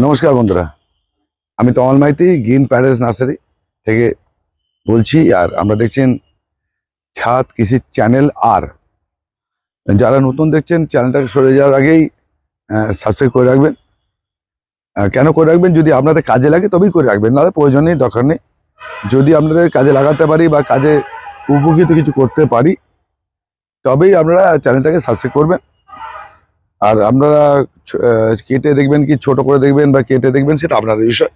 নমস্কার বন্ধুরা। আমি তমাল মাইতি, গ্রিন প্যারেস নার্সারি থেকে বলছি, আর আমরা দেখছেন ছাদ কৃষির চ্যানেল আর। যারা নতুন দেখছেন, চ্যানেলটাকে সরে যাওয়ার আগেই সাবস্ক্রাইব করে রাখবেন। কেন করে রাখবেন? যদি আপনাদের কাজে লাগে, তবেই করে রাখবেন। নাহলে প্রয়োজন নেই, দরকার নেই। যদি আপনাদের কাজে লাগাতে পারি বা কাজে উপকৃত কিছু করতে পারি, তবেই আপনারা চ্যানেলটাকে সাবস্ক্রাইব করবেন। আর আপনারা কেটে দেখবেন কি, ছোট করে দেখবেন বা কেটে দেখবেন, সেটা আপনাদের বিষয়।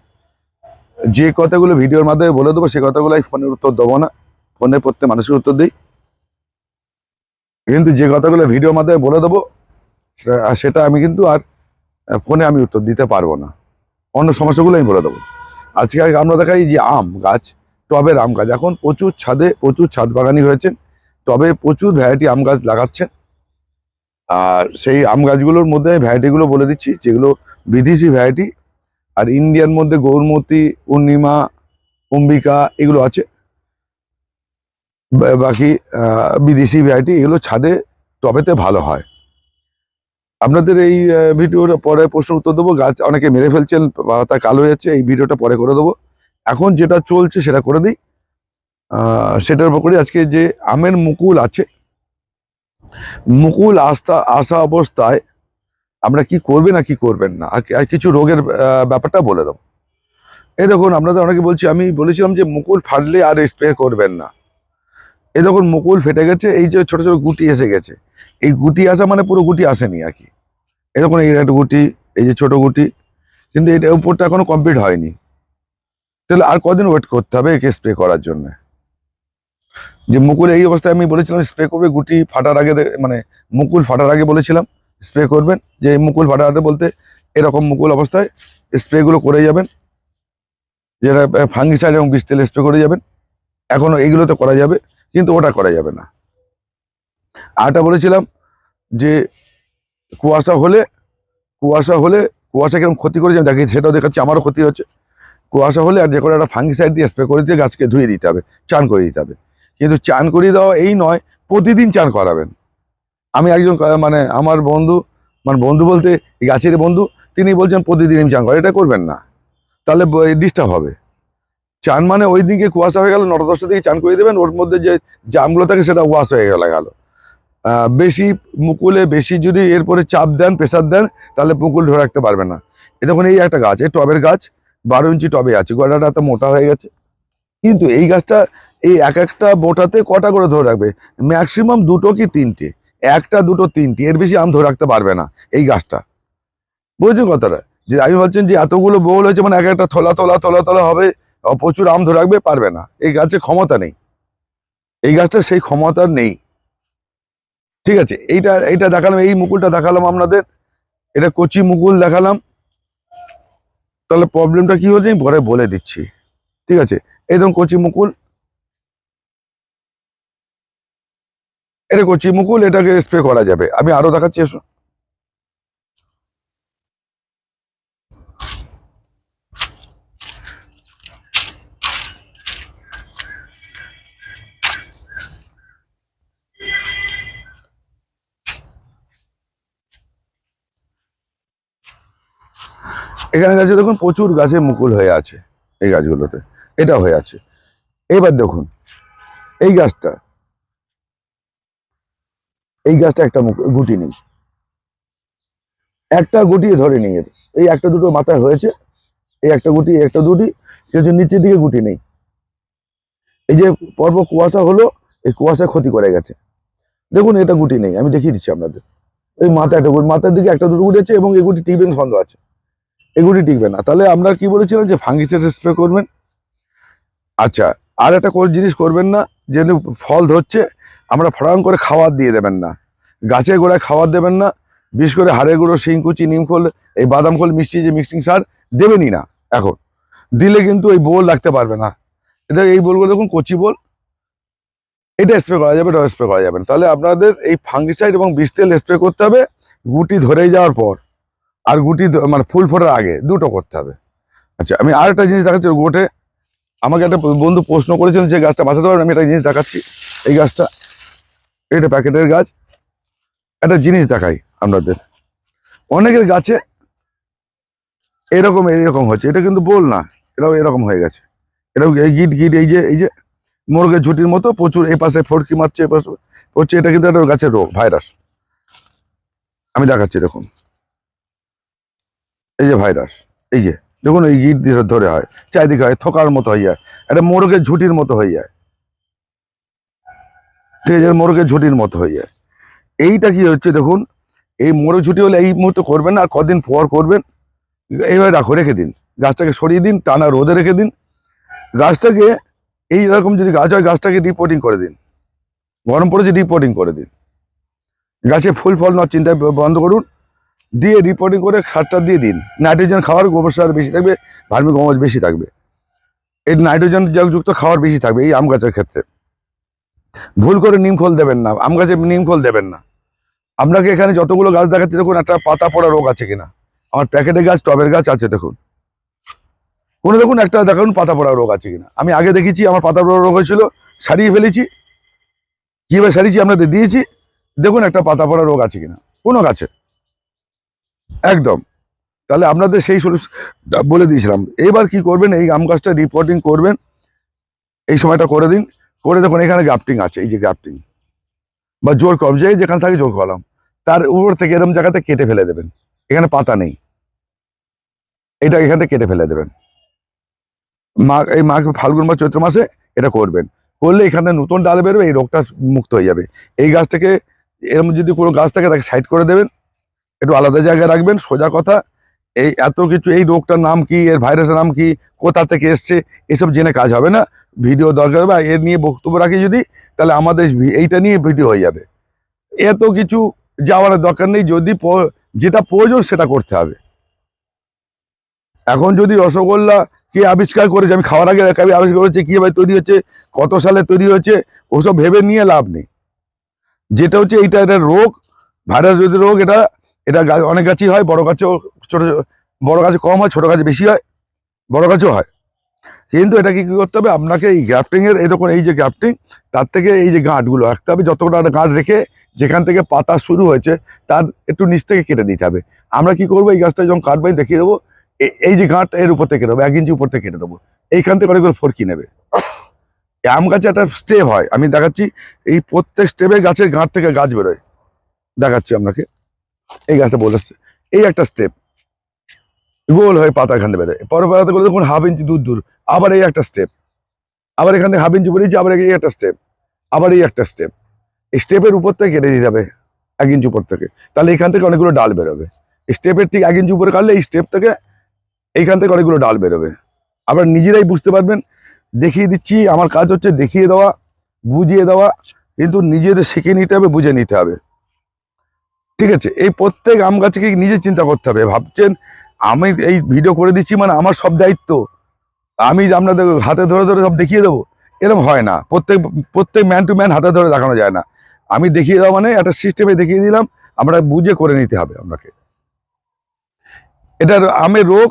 যে কথাগুলো ভিডিওর মাধ্যমে বলে দেবো, সে কথাগুলো আমি ফোনের উত্তর দেবো না। ফোনে প্রত্যেক মানুষের উত্তর দিই। কিন্তু যে কথাগুলো ভিডিওর মাধ্যমে বলে দেবো, সেটা আমি কিন্তু আর ফোনে আমি উত্তর দিতে পারব না। অন্য সমস্যাগুলো আমি বলে দেবো। আজকে আমরা দেখাই যে আম গাছ টবের আম গাছ। এখন প্রচুর ছাদে প্রচুর ছাদ বাগানি হয়েছে টবে প্রচুর ভ্যারাইটি আম গাছ লাগাচ্ছেন। আর সেই আম গাছগুলোর মধ্যে আমি ভ্যারাইটিগুলো বলে দিচ্ছি যেগুলো বিদেশি ভ্যারাইটি আর ইন্ডিয়ান মধ্যে গৌরমতি পূর্ণিমা অম্বিকা এগুলো আছে। বাকি বিদেশি ভ্যারাইটি এগুলো ছাদে টবেতে ভালো হয়। আপনাদের এই আহ, ভিডিওর পরে প্রশ্ন উত্তর দেবো গাছ অনেকে মেরে ফেলছেন পাতা কালো যাচ্ছে এই ভিডিওটা পরে করে দেবো। এখন যেটা চলছে সেটা করে দিই। সেটার উপর আজকে যে আমের মুকুল আছে মুকুল আস্থা আসা অবস্থায় আমরা কি করবেন না কি করবেন না? আর কিছু রোগের ব্যাপারটা বলে দেবো। এই দেখুন, আপনাদের অনেকে বলছি, আমি বলেছিলাম যে মুকুল ফাটলে আর স্প্রে করবেন না। এই দেখুন, মুকুল ফেটে গেছে, এই যে ছোট ছোট গুটি এসে গেছে। এই গুটি আসা মানে পুরো গুটি আসেনি আর কি। এই দেখুন, এই একটা গুটি, এই যে ছোট গুটি, কিন্তু এটা উপরটা এখনও কমপ্লিট হয়নি। তাহলে আর কদিন ওয়েট করতে হবে একে স্প্রে করার জন্য? যে মুকুল এই অবস্থায় আমি বলেছিলাম, স্প্রে করবে গুটি ফাটার আগে মানে মুকুল ফাটার আগে বলেছিলাম, স্প্রে করবেন। যে মুকুল ফাটার আগে বলতে এরকম মুকুল অবস্থায় স্প্রেগুলো করে যাবেন, যেটা ফাঙ্গিসাইড এবং বিষ স্প্রে করে যাবেন। এখনও এইগুলো তো করা যাবে, কিন্তু ওটা করা যাবে না। আরটা বলেছিলাম যে কুয়াশা হলে কুয়াশা হলে কুয়াশা কীরকম ক্ষতি করে আমি দেখি সেটাও দেখাচ্ছি, আমারও ক্ষতি হচ্ছে। কুয়াশা হলে আর যে কোনো একটা ফাঙ্গিসাইড দিয়ে স্প্রে করে দিয়ে গাছকে ধুয়ে দিতে হবে, চান করে দিতে হবে। কিন্তু চান করিয়ে দেওয়া এই নয়, প্রতিদিন চান করাবেন। আমি একজন মানে আমার বন্ধু মানে বন্ধু বলতে গাছের বন্ধু, তিনি বলছেন প্রতিদিন চান করেন এটা করবেন না। তাহলে ডিস্টার্ব হবে। চান মানে ওই দিকে কুয়াশা হয়ে গেল, নটা দশটা দিকে চান করিয়ে দেবেন, ওর মধ্যে যে জামগুলো থাকে সেটা ওয়াশ হয়ে গেল গেল। বেশি মুকুলে বেশি যদি এরপরে চাপ দেন প্রেসার দেন, তাহলে মুকুল ধরে রাখতে পারবে না। এ দেখুন, এই একটা গাছ, এই টবের গাছ, বারো ইঞ্চি টবে আছে গোড়াটা এত মোটা হয়ে গেছে। কিন্তু এই গাছটা এই এক একটা বোটাতে কটা করে ধরে রাখবে? ম্যাক্সিমাম দুটো কি তিনটে? একটা, দুটো, তিনটে। এর বেশি আম ধরে রাখতে পারবে না এই গাছটা। বুঝছেন কথাটা? যে আমি ভাবছেন যে এতগুলো বউল হয়েছে মানে এক একটা থলা তোলা তোলা তোলা হবে প্রচুর আম ধরে রাখবে, পারবে না। এই গাছের ক্ষমতা নেই। এই গাছটা সেই ক্ষমতা নেই। ঠিক আছে, এইটা এইটা দেখালাম, এই মুকুলটা দেখালাম আপনাদের। এটা কচি মুকুল দেখালাম। তাহলে প্রবলেমটা কি হচ্ছে আমি পরে বলে দিচ্ছি। ঠিক আছে, এই ধরুন কচি মুকুল। এটা কচি মুকুল, এটাকে স্প্রে করা যাবে। আমি আরও দেখাচ্ছি, এসো। এখানে গাছে দেখুন প্রচুর গাছে মুকুল হয়ে আছে, এই গাছগুলোতে। এটা হয়ে আছে। এবার দেখুন, এই গাছটা এই গাছটা একটা গুটি নেই। একটা গুটি ধরে নিয়ে। এই একটা দুটো মাথায় হয়েছে, এই একটা গুটি একটা দুটি কিন্তু নিচের দিকে গুটি নেই। এই যে পর্ব কুয়াশা হলো, এই কুয়াশা ক্ষতি করে গেছে। দেখুন, এটা গুটি নেই, আমি দেখিয়ে দিচ্ছি আপনাদের। এই মাথা একটা গুটি, মাথার দিকে একটা দুটো গুটি আছে এবং গুটি টিকবেন সন্দেহ আছে। এগুলি টিকবে না। তাহলে আমরা কি বলেছিলাম যে ফাঙ্গিসাইড স্প্রে করবেন? আচ্ছা আর একটা কোন জিনিস করবেন না যে ফল ধরছে আমরা ফড়াং করে খাবার দিয়ে দেবেন না। গাছের গোড়ায় খাবার দেবেন না। বিশেষ করে হাড়ের গুঁড়ো শিংকুচি নিমখোল এই বাদাম খোল, মিষ্টি, যে মিক্সিং সার দেবেনই না এখন। দিলে কিন্তু এই বোল রাখতে পারবে না। এটা এই বোলগুলো দেখুন, কচি বোল। এটা স্প্রে করা যাবে, এটা স্প্রে করা যাবে তাহলে আপনাদের এই ফাঙ্গিসাইড এবং বিষ তেল স্প্রে করতে হবে গুটি ধরে যাওয়ার পর। আর গুটি মানে ফুল ফোটার আগে দুটো করতে হবে। আচ্ছা আমি আর একটা জিনিস দেখাচ্ছি গোটে। আমাকে একটা বন্ধু প্রশ্ন করেছিলেন যে গাছটা বাঁচাতে পারবেন আমি একটা জিনিস দেখাচ্ছি। এই গাছটা এটা প্যাকেটের গাছ। একটা জিনিস দেখাই আপনাদের। অনেকের গাছে এরকম এরকম হচ্ছে। এটা কিন্তু বল না, এটাও এরকম হয়ে গেছে। এরকম এই গিট গিট, এই যে এই যে মুরগের ঝুটির মতো প্রচুর এই পাশে ফটকি মারছে এ পাশে হচ্ছে, এটা কিন্তু একটা গাছের রোগ, ভাইরাস। আমি দেখাচ্ছি, দেখুন। এই যে ভাইরাস, এই যে, দেখুন, এই গিট ধরে হয়, চারিদিকে হয়, থকার মতো হয়ে যায়। একটা মোরগের ঝুটির মতো হয়ে যায়। ঠিক আছে ঝুটির মতো হয়ে যায়। এইটা কি হচ্ছে দেখুন, এই মোরগ ঝুটি হলে এই মুহূর্তে করবেন না, আর কদিন পর করবেন, এইভাবে রাখো, রেখে দিন। গাছটাকে সরিয়ে দিন, টানা রোদে রেখে দিন। গাছটাকে এই রকম যদি গাছ হয়, গাছটাকে রিপোর্টিং করে দিন। গরম পড়েছে রিপোর্টিং করে দিন। গাছে ফুল ফল নেওয়ার চিন্তা বন্ধ করুন, দিয়ে রিপোর্টিং করে সারটা দিয়ে দিন। নাইট্রোজেন খাওয়ার গোবর সার বেশি থাকবে, ভার্মি কম্পোস্ট বেশি থাকবে। এই নাইট্রোজেন যুক্ত খাওয়ার বেশি থাকবে, এই আম গাছের ক্ষেত্রে। ভুল করে নিম নিমখোল দেবেন না, আম গাছে নিম নিমখোল দেবেন না। আপনাকে এখানে যতগুলো গাছ দেখাচ্ছি, দেখুন, একটা পাতা পড়া রোগ আছে কিনা। আমার প্যাকেটের গাছ, টবের গাছ আছে, দেখুন। কোনো দেখুন, একটা দেখুন, পাতা পড়া রোগ আছে কিনা। আমি আগে দেখেছি আমার পাতা পড়া রোগ হয়েছিল, সারিয়ে ফেলেছি। কীভাবে সারিয়েছি, আপনাদের দিয়েছি। দেখুন, একটা পাতা পড়া রোগ আছে কিনা। কোনো গাছে। একদম। তাহলে আপনাদের সেই সলিউশন বলে দিয়েছিলাম। এবার কি করবেন, এই আম গাছটা রিপোর্টিং করবেন। এই সময়টা করে দিন। করে দেখুন, এখানে গ্রাফটিং আছে, এই যে গ্রাফটিং বা জোর কম, যে যেখানে থাকে জোর কলাম তার উপর থেকে এরকম জায়গাতে কেটে ফেলে দেবেন। এখানে পাতা নেই। এটা এখান থেকে কেটে ফেলে দেবেন। মাঘ এই মাঘ ফাল্গুন বা চৈত্র মাসে এটা করবেন। করলে এখানে নতুন ডাল বেরোবে, এই রোগটা মুক্ত হয়ে যাবে। এই গাছটাকে এরকম যদি কোনো গাছ থাকে, তাকে সাইড করে দেবেন। একটু আলাদা জায়গায় রাখবেন, সোজা কথা। এই এত কিছু, এই রোগটার নাম কি, এর ভাইরাসের নাম কি, কোথা থেকে এসছে, এসব জেনে কাজ হবে না। ভিডিও দরকার হবে এর নিয়ে বক্তব্য রাখি যদি, তাহলে আমাদের এইটা নিয়ে ভিডিও হয়ে যাবে। এত কিছু যাওয়ার দরকার নেই, যদি যেটা প্রয়োজন সেটা করতে হবে। এখন যদি রসগোল্লা কে আবিষ্কার করেছে, আমি খাওয়ার আগে আমি আবিষ্কার করেছে কীভাবে তৈরি হচ্ছে, কত সালে তৈরি হচ্ছে ওসব ভেবে নিয়ে লাভ নেই। যেটা হচ্ছে, এইটা এটা রোগ ভাইরাস যদি রোগ, এটা এটা অনেক গাছই হয়, বড় গাছেও ছোট বড় গাছ কম হয়, ছোট গাছ বেশি হয়, বড় গাছও হয়। কিন্তু এটা কি করতে হবে? আপনাকে এই গ্রাফটিং এর, এই যে গ্রাফটিং তার থেকে এই যে গাঁটগুলো রাখতে হবে। যতটা গাঁট রেখে যেখান থেকে পাতা শুরু হয়েছে, তার একটু নিচ থেকে কেটে দিতে হবে। আমরা কি করব? এই গাছটা যখন কাটবাই দেখিয়ে দেবো। এই যে গাঁট, এর উপর থেকে দেবো, এক ইঞ্চি উপর থেকে কেটে দেবো। এইখান থেকে অনেকগুলো ফরকি নেবে। আম গাছে একটা স্টেপ হয়। আমি দেখাচ্ছি, এই প্রত্যেক স্টেপে গাছের গাঁট থেকে গাছ বেরোয়। দেখাচ্ছি আপনাকে। এই গাছটা বলেছে এই একটা স্টেপ গোল হয়ে পাতা থেকে বেরোয়। পরের পাতাতে করে দেখুন হাফ ইঞ্চি দূর দূর, আবার এই একটা স্টেপ আবার এখান থেকে হাফ ইঞ্চি বেরিয়েছে আবার এই একটা স্টেপ আবার এই একটা স্টেপ এই স্টেপের উপর থেকে কেটে দিতে হবে এক ইঞ্চি উপর থেকে। তাহলে এখান থেকে অনেকগুলো ডাল বেরোবে। স্টেপের ঠিক এক ইঞ্চি উপরে কাটলে এই স্টেপ থেকে এইখান থেকে অনেকগুলো ডাল বেরোবে। আবার নিজেরাই বুঝতে পারবেন, দেখিয়ে দিচ্ছি, আমার কাজ হচ্ছে দেখিয়ে দেওয়া, বুঝিয়ে দেওয়া, কিন্তু নিজেদের শিখে নিতে হবে, বুঝে নিতে হবে। ঠিক আছে, এই প্রত্যেক আম গাছকে নিজে চিন্তা করতে হবে। ভাবছেন আমি এই ভিডিও করে দিচ্ছি মানে আমার সব দায়িত্ব। আমি আপনাদের হাতে ধরে ধরে সব দেখিয়ে দেবো এরকম হয় না। প্রত্যেক প্রত্যেক ম্যান টু ম্যান হাতে ধরে দেখানো যায় না। আমি দেখিয়ে দেওয়া মানে একটা সিস্টেমে দেখিয়ে দিলাম, আমরা বুঝে করে নিতে হবে আপনাকে। এটার আমের রোগ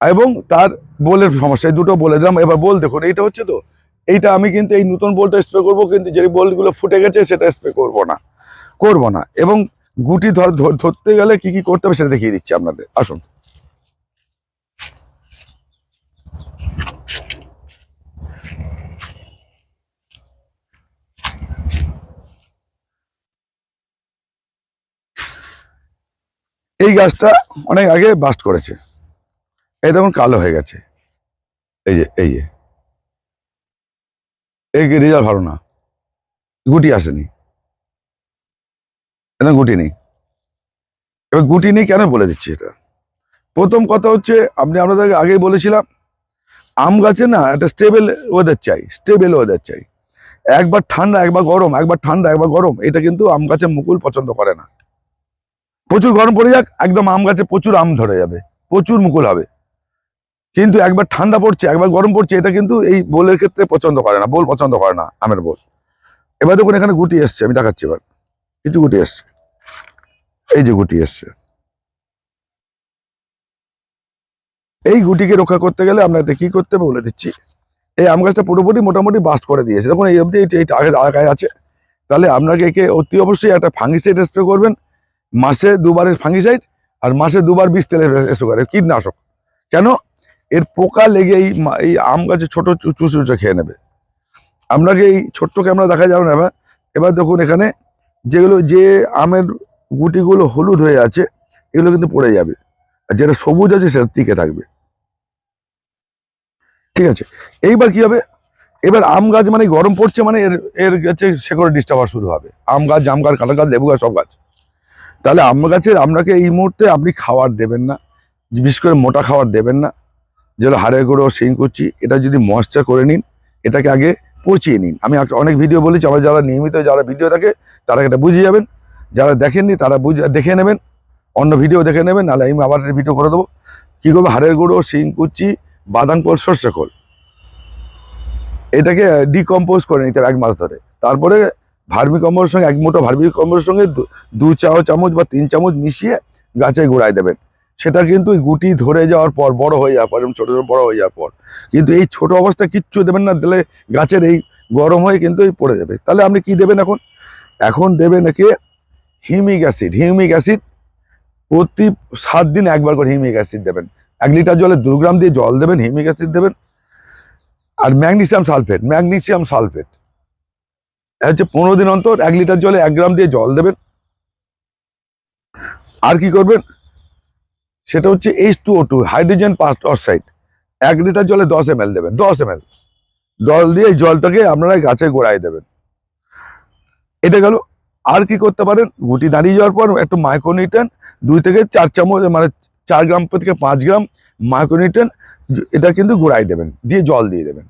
এবং তার বোলের সমস্যা দুটো বলে দিলাম। এবার বল দেখুন, এইটা হচ্ছে তো, এইটা আমি কিন্তু এই নতুন বলটা স্প্রে করব, কিন্তু যে বলগুলো ফুটে গেছে সেটা স্প্রে করব না। করব না। এবং গুটি ধর, ধর- ধরতে গেলে কি কি করতে হবে সেটা দেখিয়ে দিচ্ছি আপনাদের। আসুন। এই গাছটা অনেক আগে বাস্ট করেছে। এই দেখুন, কালো হয়ে গেছে। এই যে এই যে। এই রেজাল্ট ভালো না। গুটি আসেনি। এটা গুটি নেই এবার গুটি নেই কেন বলে দিচ্ছি এটা? প্রথম কথা হচ্ছে, আপনি আপনাদের আগেই বলেছিলাম, আম গাছে না একটা স্টেবল ওয়েদার চাই স্টেবল ওয়েদার চাই। একবার ঠান্ডা, একবার গরম, একবার ঠান্ডা, একবার গরম, এটা কিন্তু আম গাছের মুকুল পছন্দ করে না। প্রচুর গরম পড়ে যাক, একদম আম গাছে প্রচুর আম ধরে যাবে, প্রচুর মুকুল হবে। কিন্তু একবার ঠান্ডা পড়ছে, একবার গরম পড়ছে, এটা কিন্তু এই বোলের ক্ষেত্রে পছন্দ করে না, বোল পছন্দ করে না, আমের বোল। এবার দেখুন এখানে গুটি এসছে, আমি দেখাচ্ছি এবার। কিছু গুটি এসছে। গুটি এসছে। এই গুটিকে রক্ষা করতে গেলে আপনাদের কি করতে হবে বলে দিচ্ছি। এই আম গাছটা পুরোপুরি মোটামুটি বাস্ট করে দিয়েছে। দেখুন, এই অবধি আগায় আছে। তাহলে আপনাকে একে অতি অবশ্যই একটা ফাঙ্গিসাইড স্প্রে করবেন। মাসে দুবারের ফাঙ্গিসাইড আর মাসে দুবার বিষ তেলে স্প্রে করে কীটনাশক। কেন? এর পোকা লেগে এই এই আম গাছে ছোট চু- চুষে চুষে খেয়ে নেবে। আপনাকে এই ছোট্ট ক্যামেরা দেখা যাবে না এবার দেখুন এখানে যেগুলো যে আমের গুটিগুলো হলুদ হয়ে আছে, এগুলো কিন্তু পড়ে যাবে। আর যেটা সবুজ আছে সেটা টিকে থাকবে। ঠিক আছে? এইবার কি হবে? এবার আম গাছ মানে গরম পড়ছে মানে এর এর গাছে শেকড়ে ডিস্টার্ব শুরু হবে। আম গাছ, জাম গাছ, কাঁঠাল গাছ, লেবু গাছ, সব গাছ। তাহলে আম গাছের আপনাকে এই মুহূর্তে আপনি খাবার দেবেন না। বিশেষ করে মোটা খাবার দেবেন না। যেগুলো হাড়ের গুঁড়ো শিংকুচি এটা যদি ময়েশ্চার করে নিন, এটাকে আগে পচিয়ে নিন। আমি অনেক ভিডিও বলেছি, আমার যারা নিয়মিত যারা ভিডিও থাকে তারা এটা বুঝে যাবেন। যারা দেখেননি তারা বুঝে দেখে নেবেন, অন্য ভিডিও দেখে নেবেন, নাহলে আমি আবার ভিডিও করে দেবো। কী করব? হাড়ের গুঁড়ো শিংকুচি বাদাম কল, সর্ষে কল। এটাকে ডিকম্পোজ করে নিতে হবে এক মাস ধরে। তারপরে ভার্মি কম্পোস্টের সঙ্গে, এক মুঠো ভার্মি কম্পোস্টের সঙ্গে দু- চা চামচ বা তিন চামচ মিশিয়ে গাছে গোড়ায় দেবেন। সেটা কিন্তু গুটি ধরে যাওয়ার পর, বড় হয়ে যাওয়ার পর এবং ছোটো ছোটো বড়ো হয়ে যাওয়ার পর। কিন্তু এই ছোট অবস্থায় কিচ্ছু দেবেন না, দিলে গাছের এই গরম হয়ে কিন্তু এই পড়ে যাবে। তাহলে আপনি কি দেবেন এখন? এখন দেবেন একে হিউমিক অ্যাসিড হিউমিক অ্যাসিড প্রতি সাত দিন একবার করে হিউমিক অ্যাসিড দেবেন। এক লিটার জলে দু গ্রাম দিয়ে জল দেবেন, হিউমিক অ্যাসিড দেবেন। আর ম্যাগনেসিয়াম সালফেট ম্যাগনেসিয়াম সালফেট। হচ্ছে পনেরো দিন অন্তর এক লিটার জলে এক গ্রাম দিয়ে জল দেবেন। আর কি করবেন? সেটা হচ্ছে H two O two hydrogen oxide এক লিটার জলে দশ এম দেবেন, দশ এম জল দিয়ে জলটাকে আপনারা গাছে গোড়ায় দেবেন। এটা গেল আর কি করতে পারেন? গুটি দাঁড়িয়ে যাওয়ার পর একটু মাইক্রোনিউট্রেন দুই থেকে চার চামচ মানে চার গ্রাম থেকে পাঁচ গ্রাম মাইক্রোনিউট্রেন এটা কিন্তু গোড়ায় দেবেন, দিয়ে জল দিয়ে দেবেন।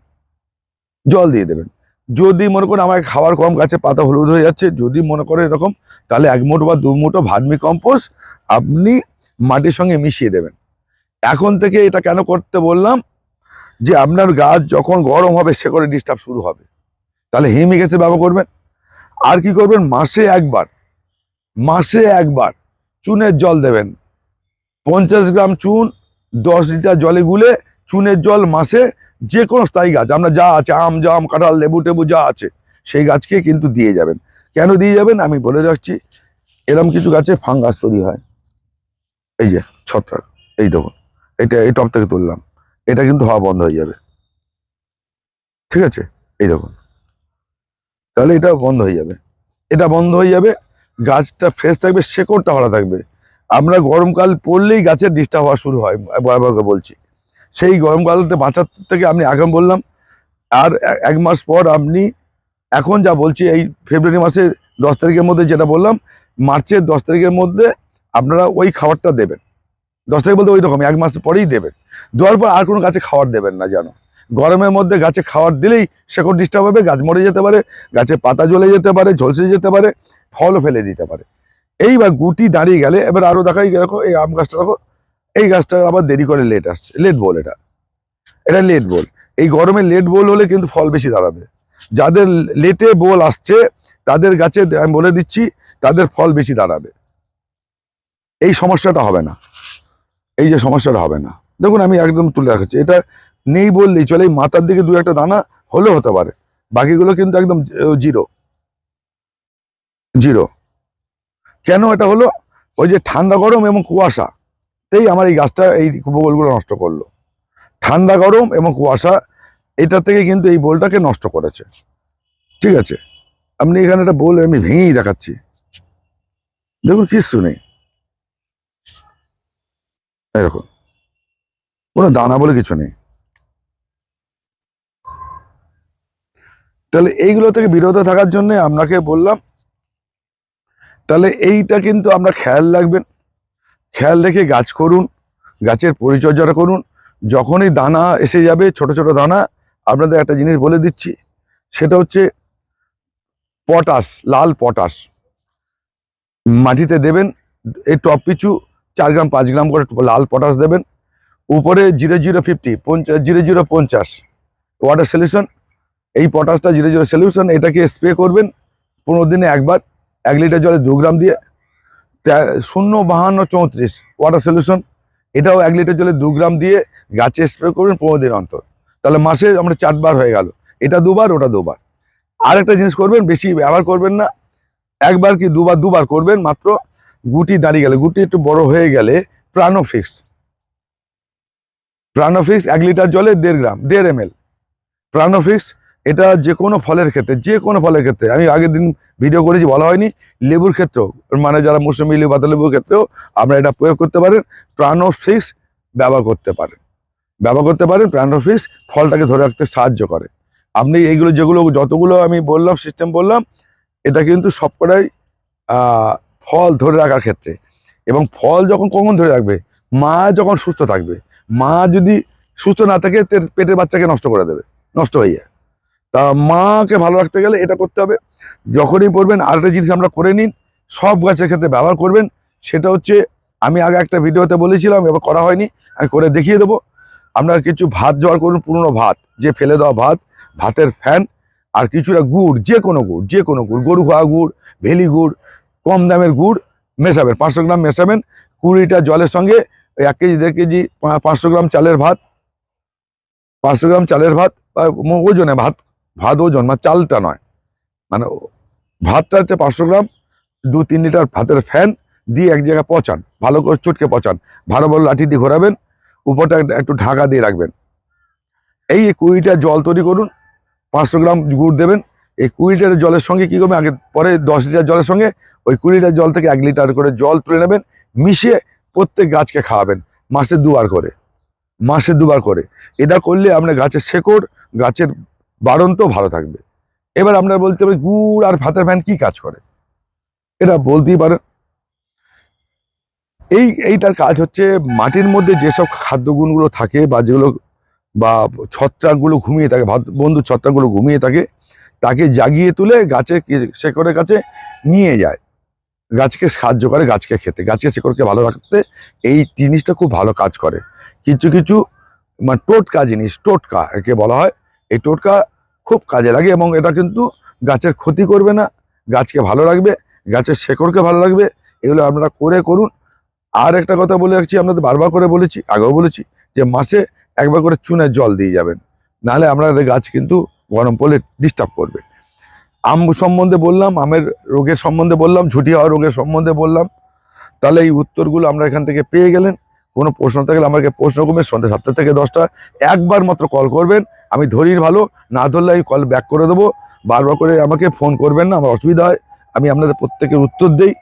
জল দিয়ে দেবেন। যদি মনে করেন আমার খাওয়ার কম গাছে পাতা হলুদ হয়ে যাচ্ছে, যদি মনে করে এরকম, তাহলে এক মুঠো বা দু মুঠো ভার্মি কম্পোস্ট আপনি মাটির সঙ্গে মিশিয়ে দেবেন। এখন থেকে এটা কেন করতে বললাম? যে আপনার গাছ যখন গরম হবে, সে করে ডিস্টার্ব শুরু হবে। তাহলে হিমিক এসে ব্যবহার করবেন। আর কি করবেন? মাসে একবার মাসে একবার চুনের জল দেবেন। পঞ্চাশ গ্রাম চুন, দশ লিটার জলে গুলে চুনের জল মাসে যে কোনো স্থায়ী গাছ আপনার যা আছে, আম, জাম, কাঁঠাল, লেবু টেবু যা আছে, সেই গাছকে কিন্তু দিয়ে যাবেন। কেন দিয়ে যাবেন? আমি বলে যাচ্ছি এরম কিছু গাছে ফাঙ্গাস তৈরি হয়। এই যে, ছত্রাক, এই দেখুন, এটা এই টপ থেকে তুললাম, এটা কিন্তু হওয়া বন্ধ হয়ে যাবে। ঠিক আছে? এই দেখুন। তাহলে এটা বন্ধ হয়ে যাবে। এটা বন্ধ হয়ে যাবে, গাছটা ফ্রেশ থাকবে, শেকড়টা ভালো থাকবে। আমরা গরমকাল পড়লেই গাছের ডিস্টার্ব হওয়া শুরু হয় বারবার বলছি। সেই গরমকালতে বাঁচার থেকে আমি আগাম বললাম, আর এক মাস পর আপনি এখন যা বলছি, এই ফেব্রুয়ারি মাসের দশ তারিখের মধ্যে যেটা বললাম, মার্চের দশ তারিখের মধ্যে আপনারা ওই খাবারটা দেবেন। দশ তারিখ বলতে ওই রকম, এক মাস পরেই দেবেন। দেওয়ার পর আর কোনো গাছে খাবার দেবেন না জানো গরমের মধ্যে গাছে খাবার দিলেই শেকড় ডিস্টার্ব হবে, গাছ মরে যেতে পারে, গাছে পাতা জ্বলে যেতে পারে, ঝলসে যেতে পারে, ফলও ফেলে দিতে পারে। এইবার গুটি দাঁড়িয়ে গেলে, এবার আরও দেখাই, দেখো, এই আম গাছটা, দেখো, এই গাছটা আবার দেরি করে লেট আসছে লেট বল এটা। এটা লেট বল এই গরমে লেট বল হলে কিন্তু ফল বেশি দাঁড়াবে। যাদের লেটে বল আসছে, তাদের গাছে, আমি বলে দিচ্ছি, তাদের ফল বেশি দাঁড়াবে। এই সমস্যাটা হবে না। এই যে সমস্যাটা হবে না। দেখুন, আমি একদম তুলে রাখাচ্ছি এটা নেই বললেই চলে, এই মাথার দিকে দু একটা দানা হলেও হতে পারে। বাকিগুলো কিন্তু একদম জিরো। জিরো। কেন এটা হলো? ওই যে ঠান্ডা গরম এবং কুয়াশা, তেই আমার এই গাছটা, এই বোলগুলো নষ্ট করল। ঠান্ডা গরম এবং কুয়াশা, এটা থেকে কিন্তু এই বোলটাকে নষ্ট করেছে। ঠিক আছে? আপনি এখানে একটা বোল, আমি ভেঙেই দেখাচ্ছি। দেখুন, কিচ্ছু নেই। এরকম কোনো দানা বলে কিছু নেই। তাহলে এইগুলো থেকে বিরত থাকার জন্য আপনাকে বললাম, তাহলে এইটা কিন্তু আমরা খেয়াল রাখবেন। খেয়াল রেখে গাছ করুন, গাছের পরিচর্যাটা করুন। যখনই দানা এসে যাবে, ছোট ছোট দানা, আপনাদের একটা জিনিস বলে দিচ্ছি, সেটা হচ্ছে পটাশ, লাল পটাশ। মাটিতে দেবেন এই টপ পিছু চার গ্রাম, পাঁচ গ্রাম করে লাল পটাশ দেবেন। উপরে জিরো জিরো ফিফটি পঞ্চাশ জিরো জিরো পঞ্চাশ। ওয়াটার সলিউশন এই পটাশটা জিরো জিরো সলিউশন এটাকে স্প্রে করবেন, পনেরো দিনে একবার, এক লিটার জলে দু গ্রাম দিয়ে শূন্য বাহান্ন চৌত্রিশ ওয়াটার সলিউশন এটাও এক লিটার জলে দু গ্রাম দিয়ে গাছে স্প্রে করবেন পনেরো দিন অন্তর। তাহলে মাসে আমরা চারবার হয়ে গেল, এটা দুবার, ওটা দুবার। আর একটা জিনিস করবেন, বেশি ব্যবহার করবেন না, একবার কি দুবার দুবার করবেন, মাত্র গুটি দাঁড়িয়ে গেলে, গুটি একটু বড় হয়ে গেলে প্রাণোফিক্স প্রাণোফিক্স এক লিটার জলে দেড় গ্রাম, দেড় এম এল প্রাণোফিক্স এটা যে কোনো ফলের ক্ষেত্রে যে কোনো ফলের ক্ষেত্রে। আমি আগের দিন ভিডিও করেছি, বলা হয়নি, লেবুর ক্ষেত্রেও। মানে যারা মৌসুমি লেবু পাতা লেবুর ক্ষেত্রেও আমরা এটা প্রয়োগ করতে পারেন প্রাণোফিক্স ব্যবহার করতে পারেন। ব্যবহার করতে পারেন প্রাণোফিক্স ফলটাকে ধরে রাখতে সাহায্য করে। আপনি এইগুলো যেগুলো, যতগুলো আমি বললাম সিস্টেম বললাম, এটা কিন্তু সবকটাই ফল ধরে রাখার ক্ষেত্রে। এবং ফল যখন কখন ধরে রাখবে? মা যখন সুস্থ থাকবে। মা যদি সুস্থ না থাকে পেটের বাচ্চাকে নষ্ট করে দেবে, নষ্ট হয়ে যায়। তা মাকে ভালো রাখতে গেলে এটা করতে হবে। যখনই পড়বেন আরেকটা জিনিস আমরা করে নিন, সব গাছের ক্ষেত্রে ব্যবহার করবেন, সেটা হচ্ছে আমি আগে একটা ভিডিওতে বলেছিলাম, এবার করা হয়নি, আমি করে দেখিয়ে দেবো। আপনারা কিছু ভাত জোগাড় করুন, পুরনো ভাত, যে ফেলে দেওয়া ভাত, ভাতের ফ্যান, আর কিছুটা গুড়, যে কোনো গুড়, যে কোনো গুড় গরু খাওয়া গুড়, ভেলি গুড়, কম দামের গুড় মেশাবেন, পাঁচশো গ্রাম মেশাবেন, কুড়িটা জলের সঙ্গে ওই এক কেজি, দেড় কেজি পাঁচশো গ্রাম চালের ভাত, পাঁচশো গ্রাম চালের ভাত ওজনে ভাত ভাত ওজন মানে চালটা নয়। মানে ভাতটা হচ্ছে পাঁচশো গ্রাম, দু তিন লিটার ভাতের ফ্যান দিয়ে এক জায়গায় পচান, ভালো করে চটকে পচান। ভালো ভালো লাঠি দিয়ে ঘোরাবেন, উপরটা একটু ঢাকা দিয়ে রাখবেন। এই কুড়িটা জল তৈরি করুন, পাঁচশো গ্রাম গুড় দেবেন। এই কুড়ি লিটার জলের সঙ্গে কী করবেন? আগে পরে দশ লিটার জলের সঙ্গে ওই কুড়ি লিটার জল থেকে এক লিটার করে জল তুলে নেবেন, মিশিয়ে প্রত্যেক গাছকে খাওয়াবেন, মাসে দুবার করে। মাসে দুবার করে। এটা করলে আপনার গাছের শেকড়, গাছের বাড়ন্ত ভালো থাকবে। এবার আপনারা বলতে পারেন গুড় আর ভাতের ফ্যান কি কাজ করে? এটা বলতেই পারেন। এই, এইটার কাজ হচ্ছে মাটির মধ্যে যেসব খাদ্যগুণগুলো থাকে বা যেগুলো বা ছত্রাকগুলো ঘুমিয়ে থাকে, ভাত- বন্ধু ছত্রাকগুলো ঘুমিয়ে থাকে, তাকে জাগিয়ে তুলে গাছে শেকড়ের কাছে নিয়ে যায়। গাছকে সাহায্য করে গাছকে খেতে। গাছকে শেকড়কে ভালো রাখতে এই জিনিসটা খুব ভালো কাজ করে। কিছু কিছু মানে টোটকা জিনিস, টোটকা, একে বলা হয়। এই টোটকা খুব কাজে লাগে এবং এটা কিন্তু গাছের ক্ষতি করবে না, গাছকে ভালো রাখবে, গাছের শেকড়কে ভালো লাগবে এগুলো আপনারা করে করুন। আর একটা কথা বলে রাখছি আপনাদের বারবার করে বলেছি, আগেও বলেছি, যে মাসে একবার করে চুনের জল দিয়ে যাবেন, নাহলে আপনাদের গাছ কিন্তু গরম পড়লে ডিস্টার্ব করবে। আম সম্বন্ধে বললাম, আমের রোগের সম্বন্ধে বললাম, ঝুটি হওয়া রোগের সম্বন্ধে বললাম, তাহলে এই উত্তরগুলো আমরা এখান থেকে পেয়ে গেলেন। কোনো প্রশ্ন থাকলে আমাকে প্রশ্ন করবেন সন্ধ্যা সাতটা থেকে দশটা, একবার মাত্র কল করবেন। আমি ধরির ভালো, না ধরলে আমি কল ব্যাক করে দেবো। বারবার করে আমাকে ফোন করবেন না, আমার অসুবিধা হয়। আমি আপনাদের প্রত্যেকের উত্তর দেই।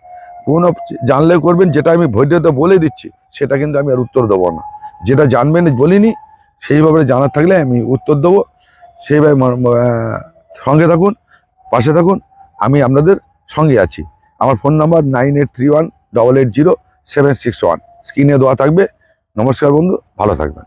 কোনো জানলে করবেন, যেটা আমি ভিডিওতে বলে দিচ্ছি, সেটা কিন্তু আমি আর উত্তর দেবো না। যেটা জানবেন বলিনি, সেইভাবে জানার থাকলে আমি উত্তর দেবো। সেইভাবে সঙ্গে থাকুন, পাশে থাকুন। আমি আপনাদের সঙ্গে আছি। আমার phone number nine eight three one double eight zero seven six one স্ক্রিনে দেওয়া থাকবে। নমস্কার বন্ধু, ভালো থাকবেন।